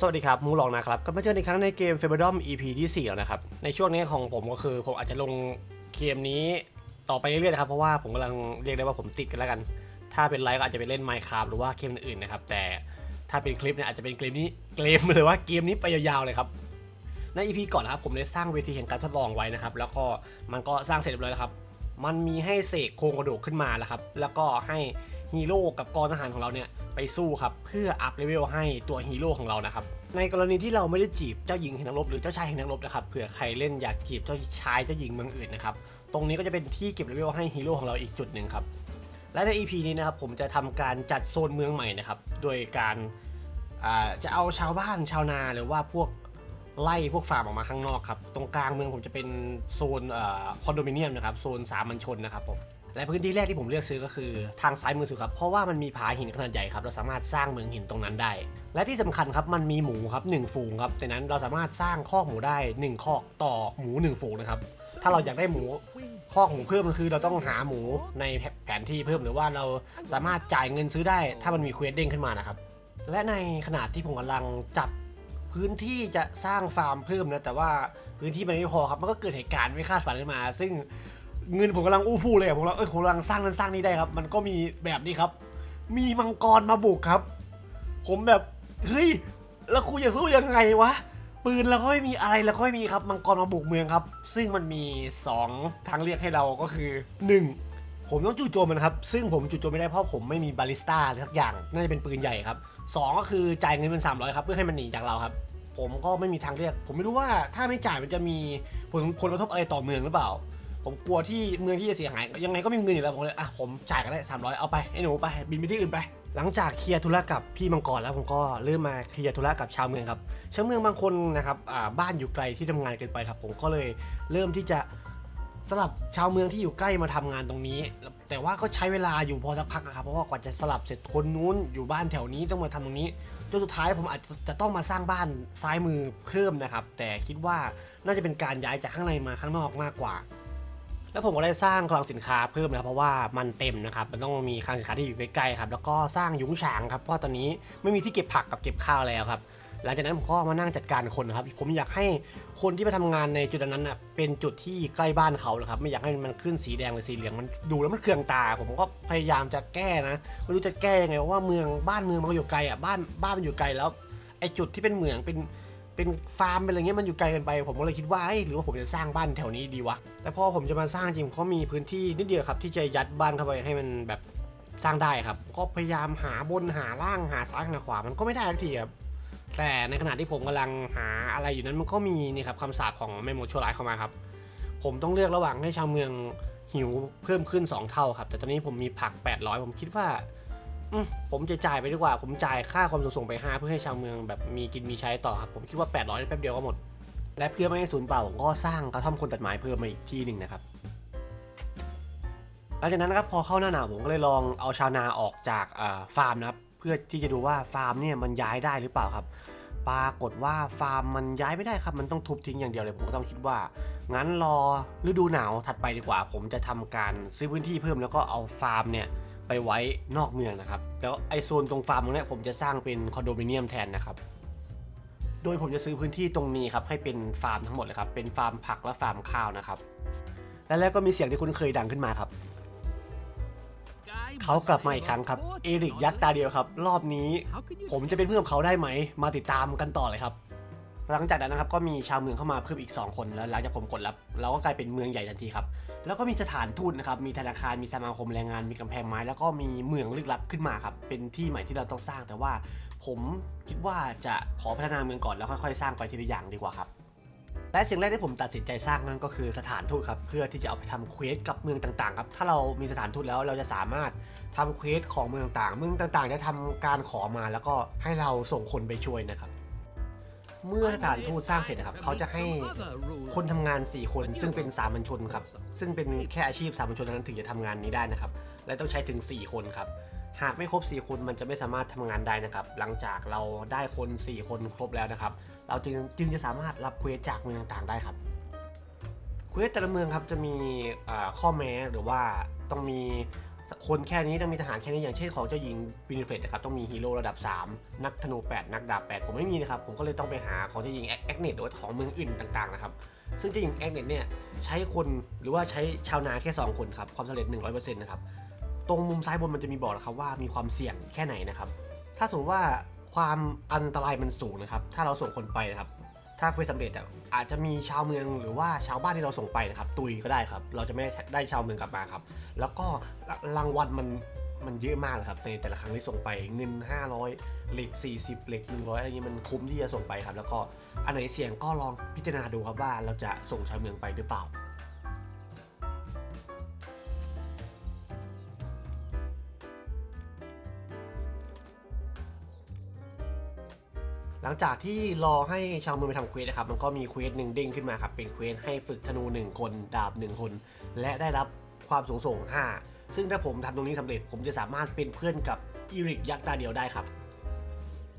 สวัสดีครับ มูลองนะครับก็มาเจอในครั้งในเกม f a b l e d o m EP ที่ 4 แล้วนะครับ ในช่วงนี้ของผมก็คือ ผมอาจจะลงเกมนี้ต่อไปเรื่อยๆนะครับ เพราะว่าผมกำลังเรียกได้ว่าผมติดกันแล้วกัน ถ้าเป็นไลฟ์ก็อาจจะไปเล่น Minecraft หรือว่าเกมอื่นๆนะครับ แต่ถ้าเป็นคลิปเนี่ยอาจจะเป็นเกมนี้เกมเลยว่าเกมนี้ไปยาวๆเลยครับใน EP ก่อนนะครับผมได้สร้างเวทีแห่งการทดลองไว้นะครับ แล้วก็มันก็สร้างเสร็จเรียบร้อยแล้วครับ มันมีให้เสกโครงกระดูกขึ้นมาแล้วครับแล้วก็ให้ฮีโร่กับกองทหารของเราเนี่ย ไปสู้ครับ เพื่ออัพเลเวลให้ตัวฮีโร่ของเรานะครับ ในกรณีที่เราไม่ได้จีบเจ้าหญิงแห่งนักรบหรือเจ้าชายแห่งนักรบนะครับเผื่อใครเล่นอยากจีบเจ้าชายเจ้าหญิงเมืองอื่นนะครับตรงนี้ก็จะเป็นที่เก็บเลเวลให้ฮีโร่ของเราอีกจุดหนึ่งครับและใน EP นี้นะครับผมจะทำการจัดโซนเมืองใหม่นะครับโดยการาจะเอาชาวบ้านชาวนาหรือว่าพวกไล่พวกฟาร์มออกมาข้างนอกครับ ตรงกลางเมืองผมจะเป็นโซนคอนโดมิเนียมนะครับ โซนสามัญชนนะครับผม และพื้นที่แรกที่ผมเลือกซื้อก็คือทางซ้ายมือสุดครับ เพราะว่ามันมีผาหินขนาดใหญ่ครับ เราสามารถสร้างเมืองหินตรงนั้นได้ และที่สำคัญครับมันมีหมูครับหนึ่งฝูงครับดังนั้นเราสามารถสร้างคอกหมูได้หนึ่งคอกต่อหมูหนึ่งฝูงนะครับ ถ้าเราอยากได้หมูคอกหมูเพิ่มก็คือเราต้องหาหมูในแผนที่เพิ่มหรือว่าเราสามารถจ่ายเงินซื้อได้ ถ้ามันมีเควสเด้งขึ้นมานะครับ และในขณะที่ผมกำลังจัดพื้นที่จะสร้างฟาร์มเพิ่มนะแต่ว่าพื้นที่มันไม่พอครับมันก็เกิดเหตุการณ์ไม่คาดฝันขึ้นมา ซึ่ง เงินผมกำลังอู้ฟู่เลยอะผมกำลังเออผมกำลังสร้างนั้นสร้างนี้ได้ครับ มันก็มีแบบนี้ครับ มีมังกรมาบุกครับ ผมแบบเฮ้ยแล้วกูจะสู้ยังไงวะปืนเราก็ไม่มีอะไรเราก็ไม่มีครับมังกรมาบุกเมืองครับ ซึ่งมันมีสองทางเลือกให้เราก็คือหนึ่งผมต้องจู่โจมมันครับ ซึ่งผมจู่โจมไม่ได้เพราะผมไม่มีบาลิสต้าหรือสักอย่างน่าจะเป็นปืนใหญ่ครับสองก็คือจ่ายเงินเป็น 300 ครับ เพื่อให้มันหนีจากเราครับ ผมก็ไม่มีทางเลือก ผมไม่รู้ว่าถ้าไม่จ่ายมันจะมีผลผลกระทบอะไรต่อเมืองหรือเปล่า ผมกลัวที่เมืองที่จะเสียหาย ยังไงก็ไมมีเงินอยู่แล้วผมเลยอะผมจ่ายกันได้300 เอาไปไอ้หนูไปบินไปที่อื่นไปหลังจากเคลียร์ธุระกับพี่มังกรแล้วผมก็เริ่มมาเคลียร์ธุระกับชาวเมืองครับชาวเมืองบางคนนะครับบ้านอยู่ไกลที่ทำงานเกินไปครับ ผมก็เลยเริ่มที่จะสลับชาวเมืองที่อยู่ใกล้มาทำงานตรงนี้ แต่ว่าก็ใช้เวลาอยู่พอสักพักนะครับเพราะว่ากว่าจะสลับเสร็จคนนู้นอยู่บ้านแถวนี้ต้องมาทำตรงนี้จนสุดท้ายผมอาจจะต้องมาสร้างบ้านซ้ายมือเพิ่มนะครับ แต่คิดว่าน่าจะเป็นการย้ายจากข้างในมาข้างนอกมากกว่า แล้วผมก็ได้สร้างคลังสินค้าเพิ่มนะครับเพราะว่ามันเต็มนะครับมันต้องมีคลังสินค้าที่อยู่ใกล้ๆครับแล้วก็สร้างยุ้งฉางครับเพราะตอนนี้ไม่มีที่เก็บผักกับเก็บข้าวแล้วครับหลังจากนั้นผมก็มานั่งจัดการคนนะครับ ผมอยากให้คนที่มาทำงานในจุดนั้นน่ะเป็นจุดที่ใกล้บ้านเขานะครับ ไม่อยากให้มันขึ้นสีแดงหรือสีเหลืองมันดูแล้วมันเคืองตา ผมก็พยายามจะแก้นะไม่รู้จะแก้ยังไงเพราะว่าเมืองบ้านเมืองมันอยู่ไกลอะบ้านบ้านมันอยู่ไกลแล้วไอ้จุดที่เป็นเหมืองเป็น เป็นฟาร์มเป็นอะไรเงี้ยมันอยู่ไกลเกินไป ผมก็เลยคิดว่าเอ้หรือว่าผมจะสร้างบ้านแถวนี้ดีวะแต่พอผมจะมาสร้างจริงเขามีพื้นที่นิดเดียวครับที่จะยัดบ้านเข้าไปให้มันแบบสร้างได้ครับ ก็พยายามหาบนหาล่างหาซ้ายหาขวามันก็ไม่ได้สักทีครับแต่ในขณะที่ผมกำลังหาอะไรอยู่นั้นมันก็มีนี่ครับคำสาปของแม่มดชั่วร้ายเข้ามาครับ ผมต้องเลือกระหว่างให้ชาวเมืองหิวเพิ่มขึ้น 2 เท่าครับ แต่ตอนนี้ผมมีผัก 800 ผมคิดว่า อืมผมจะจ่ายไปดีกว่า ผมจ่ายค่าความส่งไป5เพื่อให้ชาวเมืองแบบมีกินมีใช้ต่อครับผมคิดว่า 800แป๊บเดียวก็หมด และเพื่อไม่ให้สูญเปล่าผมก็สร้างกระท่อมคนตัดไม้เพิ่มมาอีกที่หนึ่งนะครับหลังจากนั้นนะครับพอเข้าหน้าหนาวผมก็เลยลองเอาชาวนาออกจากฟาร์มนะครับเพื่อที่จะดูว่าฟาร์มเนี่ยมันย้ายได้หรือเปล่าครับ ปรากฏว่าฟาร์มมันย้ายไม่ได้ครับ มันต้องทุบทิ้งอย่างเดียวเลยผมก็ต้องคิดว่า งั้นรอฤดูหนาวถัดไปดีกว่า ผมจะทำการซื้อพื้นที่เพิ่มแล้วก็เอาฟาร์มเนี่ย ไปไว้นอกเมืองนะครับ แล้วไอโซนตรงฟาร์มตรงนี้ผมจะสร้างเป็นคอนโดมิเนียมแทนนะครับ โดยผมจะซื้อพื้นที่ตรงนี้ครับให้เป็นฟาร์มทั้งหมดเลยครับ เป็นฟาร์มผักและฟาร์มข้าวนะครับ และแล้วก็มีเสียงที่คุณเคยดังขึ้นมาครับ เขากลับมาอีกครั้งครับ เอริกยักษ์ตาเดียวครับ รอบนี้ผมจะเป็นเพื่อนกับเขาได้ไหม มาติดตามกันต่อเลยครับ หลังจากนั้นนะครับก็มีชาวเมืองเข้ามาเพิ่มอีก 2 คนแล้วหลังจากผมกดรับเราก็กลายเป็นเมืองใหญ่ทันทีครับแล้วก็มีสถานทูตนะครับมีธนาคารมีสมาคมแรงงานมีกำแพงไม้ แล้วก็มีเมืองลึกลับขึ้นมาครับเป็นที่ใหม่ที่เราต้องสร้าง แต่ว่าผมคิดว่าจะขอพัฒนาเมืองก่อนแล้วค่อยๆ สร้างไปทีละอย่างดีกว่าครับและสิ่งแรกที่ผมตัดสินใจสร้างนั่นก็คือสถานทูตครับเพื่อที่จะเอาไปทำเควสกับเมืองต่างๆครับถ้าเรามีสถานทูตแล้วเราจะสามารถทำเควสของเมืองต่างๆเมืองต่างๆ จะทำการขอมาแล้วก็ให้เราส่งคนไปช่วยนะครับ เมื่อสถานทูตสร้างเสร็จนะครับเขาจะให้คนทำงาน 4 คน ซึ่งเป็นสามัญชนครับซึ่งเป็นแค่อาชีพสามัญชนเท่านั้นถึงจะทำงานนี้ได้นะครับ และต้องใช้ถึง 4 คนครับหากไม่ครบ 4 คนมันจะไม่สามารถทำงานได้นะครับ หลังจากเราได้คน 4 คนครบแล้วนะครับ เราจึงจึงจะสามารถรับเควสจากเมืองต่างๆได้ครับเควสแต่ละเมืองครับจะมีข้อแม้หรือว่าต้องมี คนแค่นี้ต้องมีทหารแค่นี้อย่างเช่นของเจ้าหญิงวินิเฟตนะครับต้องมีฮีโร่ระดับ 3 นักธนู 8 นักดาบ 8 ผมไม่มีนะครับผมก็เลยต้องไปหาของเจ้าหญิงแอคเนตหรือว่าของเมืองอื่นต่างๆนะครับซึ่งเจ้าหญิงแอคเนตเนี่ยใช้คนหรือว่าใช้ชาวนาแค่ 2 คนครับความสำเร็จ 100%นะครับตรงมุมซ้ายบนมันจะมีบอกนะครับว่ามีความเสี่ยงแค่ไหนนะครับถ้าสมมติว่าความอันตรายมันสูงนะครับถ้าเราส่งคนไปนะครับ ถ้าเควสสำเร็จอะอาจจะมีชาวเมืองหรือว่าชาวบ้านที่เราส่งไปนะครับตุยก็ได้ครับ เราจะไม่ได้ชาวเมืองกลับมาครับ แล้วก็รางวัลมันมันเยอะมากเลยครับในแต่ละครั้งที่ส่งไปเงิน 500เหล็ก 40เหล็ก100อะไรเงี้ยมันคุ้มที่จะส่งไปครับ แล้วก็อันไหนเสี่ยงก็ลองพิจารณาดูครับว่าเราจะส่งชาวเมืองไปหรือเปล่า ลังจากที่รอให้ชาวเมืองไปทำเควสนะครับ มันก็มีเควสหนึ่งเด้งขึ้นมาครับ เป็นเควสให้ฝึกธนู 1 คน ดาบ 1 คน และได้รับความสูงส่ง 5 ซึ่งถ้าผมทำตรงนี้สำเร็จ ผมจะสามารถเป็นเพื่อนกับอีริกยักษ์ตาเดียวได้ครับ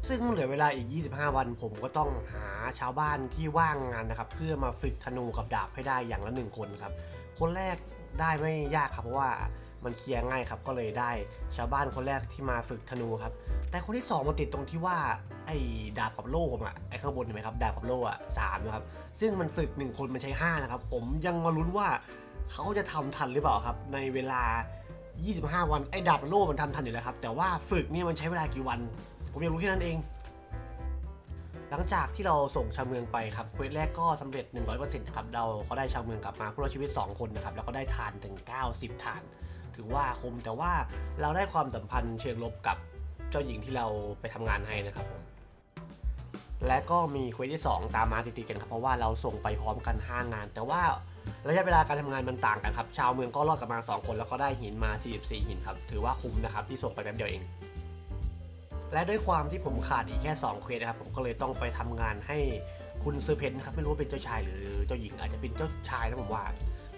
ซึ่งเหลือเวลาอีก 25 วัน ผมก็ต้องหาชาวบ้านที่ว่างงานนะครับ เพื่อมาฝึกธนูกับดาบให้ได้อย่างละหนึ่งคนครับ คนแรกได้ไม่ยากครับเพราะว่า มันเคลียร์ง่ายครับก็เลยได้ชาวบ้านคนแรกที่มาฝึกธนูครับ แต่คนที่สองมันติดตรงที่ว่าไอ้ดาบกับโล่ผมอะไอ้ข้างบนเห็นไหมครับดาบกับโล่อะสามนะครับซึ่งมันฝึกหนึ่งคนมันใช้ห้านะครับ ผมยังมาลุ้นว่าเขาจะทำทันหรือเปล่าครับ ในเวลา 25 วันไอ้ดาบกับโล่มันทำทันอยู่แล้วครับ แต่ว่าฝึกเนี่ยมันใช้เวลากี่วัน ผมยังรู้แค่นั้นเอง หลังจากที่เราส่งชาวเมืองไปครับเควสแรกก็สำเร็จ 100%นะครับเราก็ได้ชาวเมืองกลับมาผู้รอดชีวิต 2 คนนะครับแล้วก็ได้ทานถึง 90 ทาน ถือว่าคุ้มแต่ว่าเราได้ความสัมพันธ์เชิงลบกับเจ้าหญิงที่เราไปทำงานให้นะครับผมและก็มีเควสที่ 2 ตามมาติดๆกันครับเพราะว่าเราส่งไปพร้อมกัน 5 งาน แต่ว่าระยะเวลาการทำงานมันต่างกันครับ ชาวเมืองก็รอดกลับมา 2 คนแล้วก็ได้หินมา 44 หินครับ ถือว่าคุ้มนะครับที่ส่งไปแป๊บเดียวเอง และด้วยความที่ผมขาดอีกแค่ 2 เควสนะครับ ผมก็เลยต้องไปทำงานให้คุณเซอร์เพนครับไม่รู้ว่าเป็นเจ้าชายหรือเจ้าหญิงอาจจะเป็นเจ้าชายนะผมว่า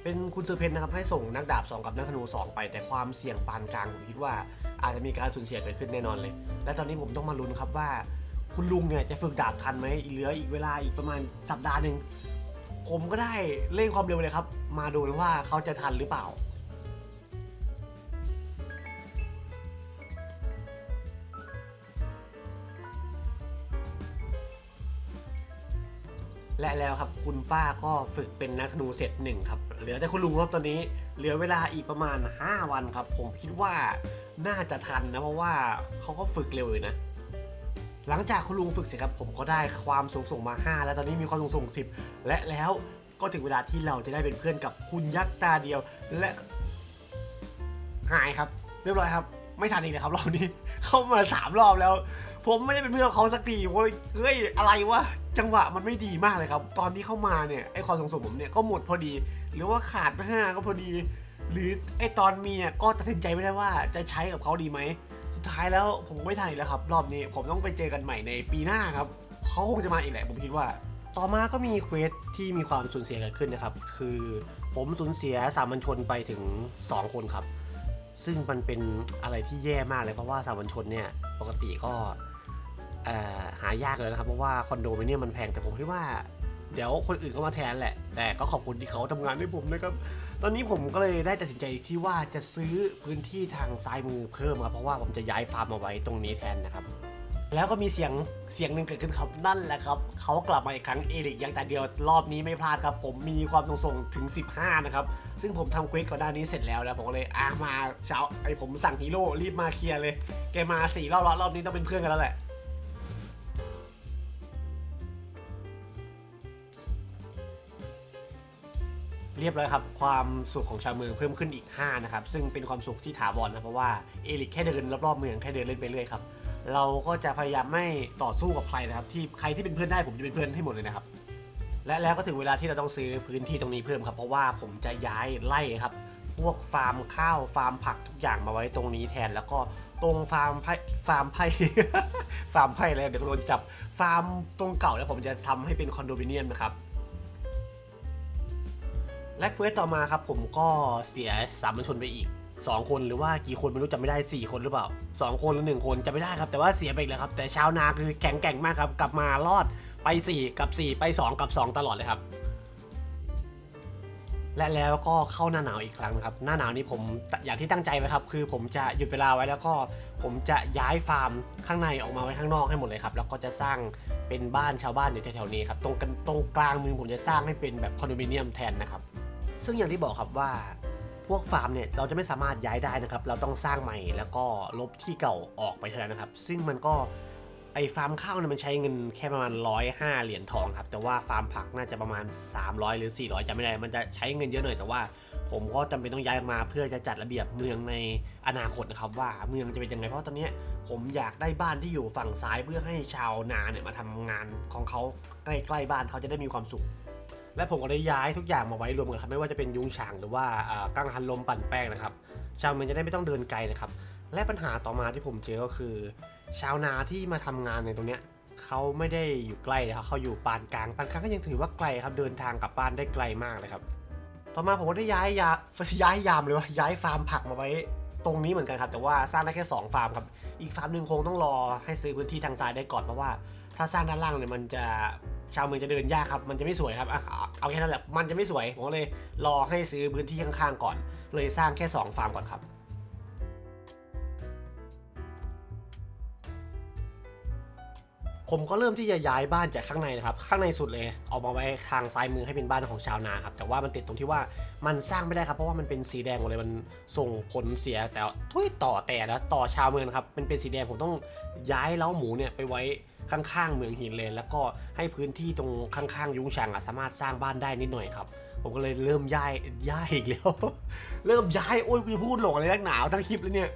เป็นคุณเซอร์เพนนะครับให้ส่งนักดาบ 2 กับนักธนู 2 ไป แต่ความเสี่ยงปานกลางผมคิดว่าอาจจะมีการสูญเสียเกิดขึ้นแน่นอนเลย และตอนนี้ผมต้องมาลุ้นครับว่า คุณลุงเนี่ยจะฝึกดาบทันไหมเหลืออีกเวลาอีกประมาณสัปดาห์หนึ่งผมก็ได้เร่งความเร็วเลยครับ มาดูว่าเขาจะทันหรือเปล่า และแล้วครับคุณป้าก็ฝึกเป็นนักธนูเสร็จหนึ่งครับ เหลือแต่คุณลุงครับตอนนี้ เหลือเวลาอีกประมาณ 5 วันครับ ผมคิดว่าน่าจะทันนะเพราะว่าเขาก็ฝึกเร็วอยู่นะ หลังจากคุณลุงฝึกเสร็จครับผมก็ได้ความสูงส่งมา 5 แล้วตอนนี้มีความสูงส่ง 10 และแล้วก็ถึงเวลาที่เราจะได้เป็นเพื่อนกับคุณยักษ์ตาเดียว และหายครับ เรียบร้อยครับ ไม่ทันอีกเลยครับรอบนี้เข้ามาสามรอบแล้ว ผมไม่ได้เป็นเพื่อนเขาสักทีโว้ยเฮ้ยอะไรวะจังหวะมันไม่ดีมากเลยครับ ตอนที่เข้ามาเนี่ยไอความสงสมผมเนี่ยก็หมดพอดี หรือว่าขาดห้าก็พอดี หรือไอตอนมีอะก็ตัดสินใจไม่ได้ว่าจะใช้กับเขาดีไหมสุดท้ายแล้วผมไม่ทันอีกแล้วครับ รอบนี้ผมต้องไปเจอกันใหม่ในปีหน้าครับเขาคงจะมาอีกแหละผมคิดว่า ต่อมาก็มีเควสที่มีความสูญเสียเกิดขึ้นนะครับ คือผมสูญเสียสามัญชนไปถึง 2 คนครับ ซึ่งมันเป็นอะไรที่แย่มากเลยเพราะว่าสามัญชนเนี่ยปกติก็ หายากเลยนะครับ เพราะว่าคอนโดมิเนียมมันแพงแต่ผมคิดว่า เดี๋ยวคนอื่นก็มาแทนแหละ แต่ก็ขอบคุณที่เขาทำงานให้ผมนะครับ ตอนนี้ผมก็เลยได้ตัดสินใจที่ว่าจะซื้อพื้นที่ทางซ้ายมือเพิ่มครับเพราะว่าผมจะย้ายฟาร์มมาไว้ตรงนี้แทนนะครับแล้วก็มีเสียงเสียงหนึ่งเกิดขึ้นครับนั่นแหละครับเขากลับมาอีกครั้งเอริกยังแต่เดียวรอบนี้ไม่พลาดครับ ผมมีความส่งส่งถึง 15 นะครับ ซึ่งผมทำเควสก่อนหน้านี้เสร็จแล้วแล้วผมก็เลยอะมาเช้าไอผมสั่งฮีโร่รีบมาเคลียร์เลย แกมาสี่รอบรอบนี้ต้องเป็นเพื่อนกันแล้วแหละ เรียบร้อยครับ ความสุขของชาวเมืองเพิ่มขึ้นอีก 5 นะครับ ซึ่งเป็นความสุขที่ถาวรนะ เพราะว่าเอริกแค่เดินรอบๆเมืองแค่เดินเล่นไปเรื่อยครับ เราก็จะพยายามไม่ต่อสู้กับใครนะครับ ที่ใครที่เป็นเพื่อนได้ผมจะเป็นเพื่อนให้หมดเลยนะครับ และแล้วก็ถึงเวลาที่เราต้องซื้อพื้นที่ตรงนี้เพิ่มครับ เพราะว่าผมจะย้ายไล่ครับ พวกฟาร์มข้าวฟาร์มผักทุกอย่างมาไว้ตรงนี้แทน แล้วก็ตรงฟาร์มไผ่ฟาร์มไผ่ฟาร์มไผ่อะไรเดี๋ยวโดนจับ ฟาร์มตรงเก่าแล้วผมจะทำให้เป็นคอนโดมิเนียมนะครับ และเควสต่อมาครับผมก็เสียสามัญชนไปอีก 2 คนหรือว่ากี่คนไม่รู้จำไม่ได้ 4 คนหรือเปล่า 2 คนหรือ 1 คนจำไม่ได้ครับ แต่ว่าเสียไปอีกแล้วครับ แต่ชาวนาคือแข็งแกร่งมากครับ กลับมารอดไป 4 กับ 4 ไป 2 กับ 2 ตลอดเลยครับ และแล้วก็เข้าหน้าหนาวอีกครั้งนะครับ หน้าหนาวนี้ผมอย่างที่ตั้งใจไว้ครับ คือผมจะหยุดเวลาไว้แล้วก็ผมจะย้ายฟาร์มข้างในออกมาไว้ข้างนอกให้หมดเลยครับ แล้วก็จะสร้างเป็นบ้านชาวบ้านอยู่แถวๆนี้ครับ ตรงกันตรงกลางเมืองผมจะสร้างให้เป็นแบบคอนโดมิเนียมแทนนะครับ ซึ่งอย่างที่บอกครับว่าพวกฟาร์มเนี่ยเราจะไม่สามารถย้ายได้นะครับ เราต้องสร้างใหม่แล้วก็ลบที่เก่าออกไปเท่านั้นนะครับ ซึ่งมันก็ไอฟาร์มข้าวเนี่ยมันใช้เงินแค่ประมาณ105เหรียญทองครับ แต่ว่าฟาร์มผักน่าจะประมาณ 300 หรือ 400จำไม่ได้มันจะใช้เงินเยอะหน่อยแต่ว่า ผมก็จำเป็นต้องย้ายมาเพื่อจะจัดระเบียบเมืองในอนาคตนะครับว่าเมืองจะเป็นยังไงเพราะตอนเนี้ยผมอยากได้บ้านที่อยู่ฝั่งซ้ายเพื่อให้ชาวนาเนี่ยมาทำงานของเขาใกล้ๆบ้านเขาจะได้มีความสุข และผมก็ได้ย้ายทุกอย่างมาไว้รวมกันครับไม่ว่าจะเป็นยุงฉางหรือว่าอ่ากังหันลมปั่นแป้งนะครับชาวเมืองจะได้ไม่ต้องเดินไกลนะครับและปัญหาต่อมาที่ผมเจอก็คือ ชาวนาที่มาทำงานในตรงเนี้ยเขาไม่ได้อยู่ใกล้นะครับเขาอยู่ปานกลางปานกลางก็ยังถือว่าไกลครับเดินทางกลับบ้านได้ไกลมากเลยครับต่อมาผมก็ได้ย้ายยาย้ายยามเลยว่าย้ายฟาร์มผักมาไว้ตรงนี้เหมือนกันครับแต่ว่าสร้างได้แค่ 2 ฟาร์มครับอีกฟาร์มหนึ่งคงต้องรอให้ซื้อพื้นที่ทางซ้ายได้ก่อนเพราะว่า ถ้าสร้างด้านล่างเนี่ยมันจะชาวเมืองจะเดินยากครับมันจะไม่สวยครับเอาแค่นั้นแหละมันจะไม่สวยผมเลยรอให้ซื้อพื้นที่ข้างๆก่อน เลยสร้างแค่ 2 ฟาร์มก่อนครับผมก็เริ่มที่จะย้ายบ้านจากข้างในนะครับ ข้างในสุดเลยเอามาไว้ทางซ้ายมือให้เป็นบ้านของชาวนาครับ แต่ว่ามันติดตรงที่ว่ามันสร้างไม่ได้ครับ เพราะว่ามันเป็นสีแดงหมดเลย มันส่งผลเสียแต่ทุยต่อแต่นะต่อชาวเมืองครับ มันเป็นสีแดงผมต้องย้ายเล้าหมูเนี่ยไปไว้ ข้างๆเมืองหินเลยแล้วก็ให้พื้นที่ตรงข้างๆยุ้งฉางสามารถสร้างบ้านได้นิดหน่อยครับ ผมก็เลยเริ่มย้ายย้ายอีกแล้ว เริ่มย้ายโอ้ยกูพูดหลงอะไรนักหนาวทั้งคลิปเลยเนี่ย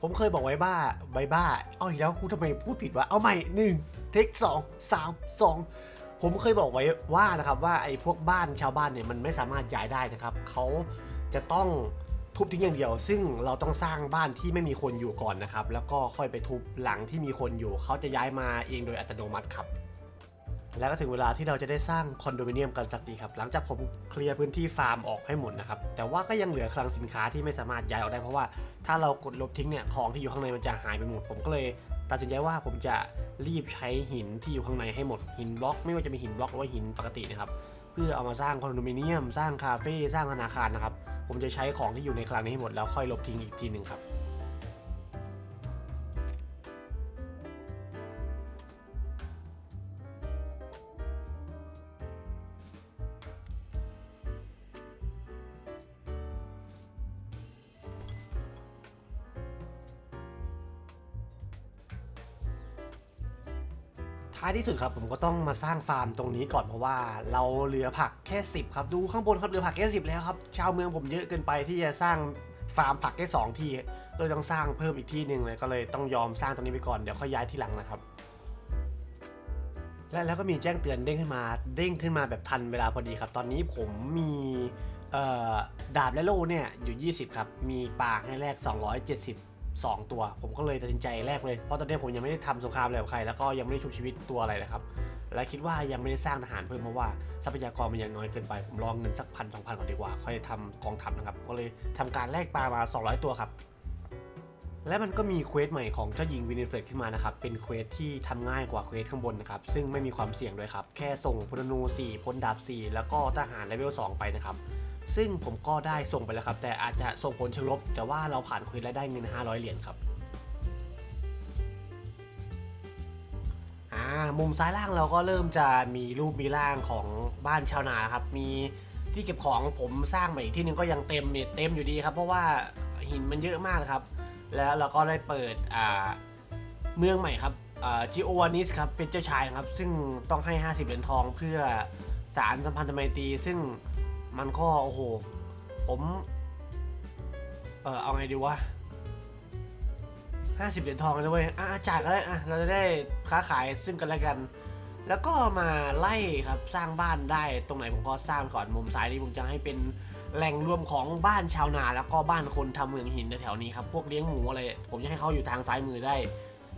ผมเคยบอกไว้บ้าไว้บ้า เอาอีกแล้วกูทำไมพูดผิดวะเอาใหม่หนึ่งเทคสองสามสองผมเคยบอกไว้ว่านะครับว่าไอ้พวกบ้านชาวบ้านเนี่ยมันไม่สามารถย้ายได้นะครับเขาจะต้อง ทุบทิ้งอย่างเดียว ซึ่งเราต้องสร้างบ้านที่ไม่มีคนอยู่ก่อนนะครับ แล้วก็ค่อยไปทุบหลังที่มีคนอยู่ เขาจะย้ายมาเองโดยอัตโนมัติครับ แล้วก็ถึงเวลาที่เราจะได้สร้างคอนโดมิเนียมกันสักทีครับ หลังจากผมเคลียร์พื้นที่ฟาร์มออกให้หมดนะครับ แต่ว่าก็ยังเหลือคลังสินค้าที่ไม่สามารถย้ายออกได้เพราะว่าถ้าเรากดลบทิ้งเนี่ย ของที่อยู่ข้างในมันจะหายไปหมด ผมก็เลยตัดสินใจว่าผมจะรีบใช้หินที่อยู่ข้างในให้หมดหินบล็อก ไม่ว่าจะเป็นหินบล็อกหรือว่าหินปกตินะครับ พื่อเอามาสร้างคอนโดมิเนียม สร้างคาเฟ่สร้างธนาคารนะครับ ผมจะใช้ของที่อยู่ในคลังนี้ให้หมดแล้วค่อยลบทิ้งอีกทีหนึ่งครับายที่สุดครับผมก็ต้องมาสร้างฟาร์มตรงนี้ก่อนเพราะว่าเราเหลือผักแค่ 10 ครับดูข้างบนครับเหลือผักแค่ 10 แล้วครับชาวเมืองผมเยอะเกินไปที่จะสร้างฟาร์มผักแค่สองที่ก็เลยต้องสร้างเพิ่มอีกที่หนึ่งเลยก็เลยต้องยอมสร้างตรงนี้ไปก่อนเดี๋ยวค่อยย้ายที่หลังนะครับและแล้วก็มีแจ้งเตือนเด้งขึ้นมาเด้งขึ้นมาแบบทันเวลาพอดีครับ ตอนนี้ผมมีดาบและโล่เนี่ยอยู่ 20 ครับ มีปลาให้แลก 2 ตัว ผมก็เลยตัดสินใจแลกเลย เพราะตอนนี้ผมยังไม่ได้ทำสงครามอะไรกับใคร แล้วก็ยังไม่ได้ชุบชีวิตตัวอะไรนะครับ และคิดว่ายังไม่ได้สร้างทหารเพิ่มเพราะว่าทรัพยากรมันยังน้อยเกินไป ผมลองเงินสักพันสองพันก่อนดีกว่า ค่อยทำกองทัพนะครับ ก็เลยทำการแลกปลามา 200 ตัวครับและมันก็มีเควสใหม่ของเจ้าหญิงวินิเฟรดขึ้นมานะครับ เป็นเควสที่ทำง่ายกว่าเควสข้างบนนะครับ ซึ่งไม่มีความเสี่ยงด้วยครับ แค่ส่งพลนู 4พลดาบ 4 แล้วก็ทหารเลเวล 2 ไปนะครับ ซึ่งผมก็ได้ส่งไปแล้วครับ แต่อาจจะส่งผลเชิงลบ แต่ว่าเราผ่านเควสและได้เงิน 500 เหรียญครับอ่ามุมซ้ายล่างเราก็เริ่มจะมีรูปมีร่างของบ้านชาวนาครับ มีที่เก็บของผมสร้างใหม่อีกที่หนึงก็ยังเต็มเนี่ยเต็มอยู่ดีครับ เพราะว่าหินมันเยอะมากครับ แล้วเราก็ได้เปิดเมืองใหม่ครับจิโอวานิสครับเป็นเจ้าชายครับ ซึ่งต้องให้ 50 เหรียญทองเพื่อสารสัมพันธไมตรีซึ่ง มันก็โอ้โห ผม เออเอาไงดีวะ50เหรียญทองเลยนะเว้ยอะจ่ายก็ได้อะเราจะได้ค้าขายซึ่งกันและกัน แล้วก็มาไล่ครับสร้างบ้านได้ตรงไหนผมก็สร้างก่อนมุมซ้ายนี้ผมจะให้เป็นแหล่งรวมของบ้านชาวนา แล้วก็บ้านคนทำเมืองหินแถวๆนี้ครับพวกเลี้ยงหมูอะไรผมจะให้เขาอยู่ทางซ้ายมือได้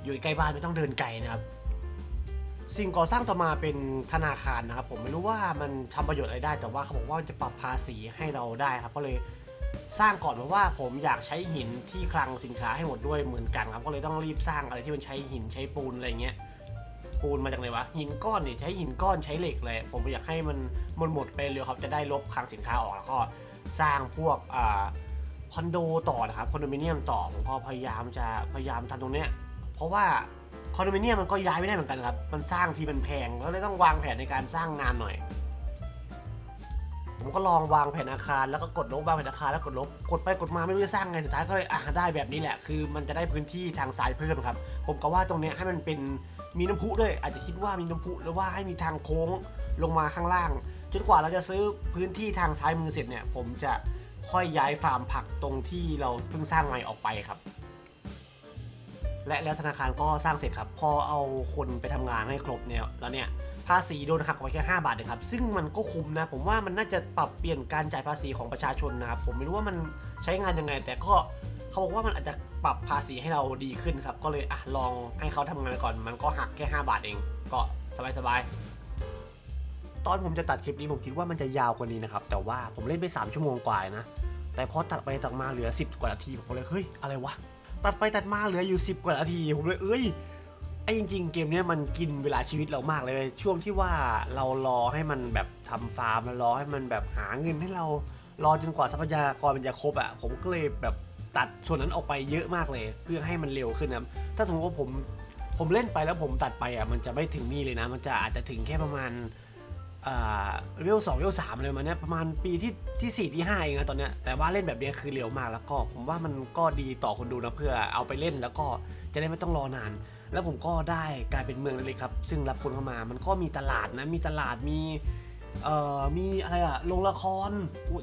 อยู่ใกล้บ้านไม่ต้องเดินไกลนะครับ สิ่งก่อสร้างต่อมาเป็นธนาคารนะครับ ผมไม่รู้ว่ามันทำประโยชน์อะไรได้ แต่ว่าเขาบอกว่ามันจะปรับภาษีให้เราได้ครับก็เลยสร้างก่อนเพราะว่าผมอยากใช้หินที่คลังสินค้าให้หมดด้วยเหมือนกันครับก็เลยต้องรีบสร้างอะไรที่มันใช้หินใช้ปูนอะไรเงี้ยปูนมาจากไหนวะหินก้อนเนี่ยใช้หินก้อนใช้เหล็กเลย ผมอยากให้มันหมดหมดไปเร็วครับจะได้ลบคลังสินค้าออกแล้วก็สร้างพวกอ่าคอนโดต่อนะครับคอนโดมิเนียมต่อผมก็พยายามจะพยายามทำตรงเนี้ย เพราะว่าคอนโดมิเนียมมันก็ย้ายไม่ได้เหมือนกันครับ มันสร้างทีมันแพงก็เลยต้องวางแผนในการสร้างนานหน่อย ผมก็ลองวางแผนอาคารแล้วก็กดลบวางแผนอาคารแล้วกดลบ กดไปกดมาไม่รู้จะสร้างไงสุดท้ายก็เลยอะได้แบบนี้แหละ คือมันจะได้พื้นที่ทางซ้ายเพิ่มครับ ผมก็ว่าตรงเนี้ยให้มันเป็นมีน้ำพุด้วย อาจจะคิดว่ามีน้ำพุหรือว่าให้มีทางโค้งลงมาข้างล่าง จนกว่าเราจะซื้อพื้นที่ทางซ้ายมือเสร็จเนี่ย ผมจะค่อยย้ายฟาร์มผักตรงที่เราเพิ่งสร้างใหม่ออกไปครับ และแล้วธนาคารก็สร้างเสร็จครับ พอเอาคนไปทำงานให้ครบเนี่ยแล้วเนี่ยภาษีโดนหักไว้แค่5บาทเองครับ ซึ่งมันก็คุ้มนะ ผมว่ามันน่าจะปรับเปลี่ยนการจ่ายภาษีของประชาชนนะครับ ผมไม่รู้ว่ามันใช้งานยังไง แต่ก็เขาบอกว่ามันอาจจะปรับภาษีให้เราดีขึ้นครับ ก็เลยอะลองให้เขาทำงานก่อน มันก็หักแค่ 5 บาทเอง ก็สบายๆ ตอนผมจะตัดคลิปนี้ผมคิดว่ามันจะยาวกว่านี้นะครับ แต่ว่าผมเล่นไป 3 ชั่วโมงกว่านะ แต่พอตัดไปตัดมาเหลือ 10 กว่านาทีผมก็เลยเฮ้ยอะไรวะ ตัดไปตัดมาเหลืออยู่ 10 กว่านาทีผมเลยเอ้ยไอ้จริง ๆ เกมเนี้ยมันกินเวลาชีวิตเรามากเลย ช่วงที่ว่าเรารอให้มันแบบทำฟาร์มแล้วรอให้มันแบบหาเงินให้เรารอจนกว่าทรัพยากรมันจะครบอะ่ะผมก็เลยแบบตัดส่วนนั้นออกไปเยอะมากเลย เพื่อให้มันเร็วขึ้นนะครับถ้าสมมติว่าผมผมเล่นไปแล้วผมตัดไปอะ่ะมันจะไม่ถึงนี่เลยนะ มันจะอาจจะถึงแค่ประมาณ เวลสองเวลสามเลยมันเนี้ยประมาณปีที่ที่สี่ที่ห้าเองนะตอนเนี้ยแต่ว่าเล่นแบบนี้คือเร็วมากแล้วก็ผมว่ามันก็ดีต่อคนดูนะเพื่อเอาไปเล่นแล้วก็จะได้ไม่ต้องรอนาน แล้วผมก็ได้กลายเป็นเมืองเล็กๆครับ ซึ่งรับคนเข้ามามันก็มีตลาดนะมีตลาดมีเอ่อมีอะไรอะโรงละคร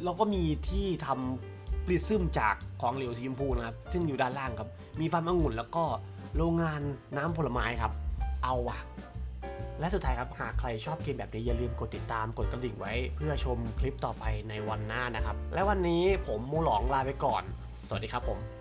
แล้วก็มีที่ทำปริซึมจากของเหลวสีชมพูนะครับซึ่งอยู่ด้านล่างครับ มีฟาร์มองุ่นแล้วก็โรงงานน้ำผลไม้ครับ เอาวะ และสุดท้ายครับ หากใครชอบเกมแบบนี้อย่าลืมกดติดตามกดกระดิ่งไว้ เพื่อชมคลิปต่อไปในวันหน้านะครับ และวันนี้ผมมูหลองลาไปก่อน สวัสดีครับผม